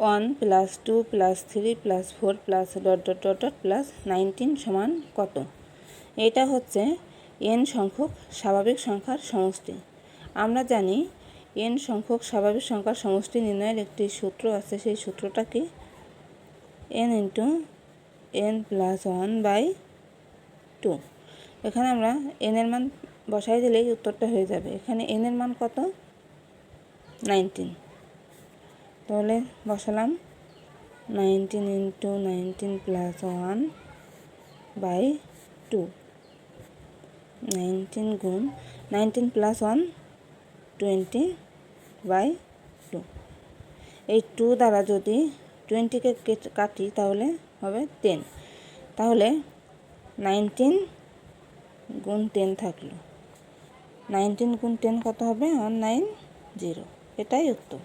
One plus two plus three plus four plus dot dot dot dot plus nineteen সমান কত? এটা হচ্ছে N সংখ্যক স্বাভাবিক সংখ্যার সমষ্টি। আমরা জানি এন সংখ্যক স্বাভাবিক সংখ্যার সমষ্টি নির্ণয়ের একটি সূত্র আছে, সেই সূত্রটা কি n into n plus one by two. এখানে আমরা এন এর মান বসাই দিলেই উত্তরটা হয়ে যাবে। এখানে এন এর মান কত? নাইনটিন। তাহলে বসালাম। Nineteen into nineteen plus one by two nineteen গুণ nineteen plus one twenty by two এই টু দ্বারা যদি টোয়েন্টিকে কাটি তাহলে হবে টেন তাহলে নাইনটিন গুণ টেন থাকল। নাইনটিন গুণ টেন কত হবে? ওয়ান নাইন জিরো এটাই উত্তর।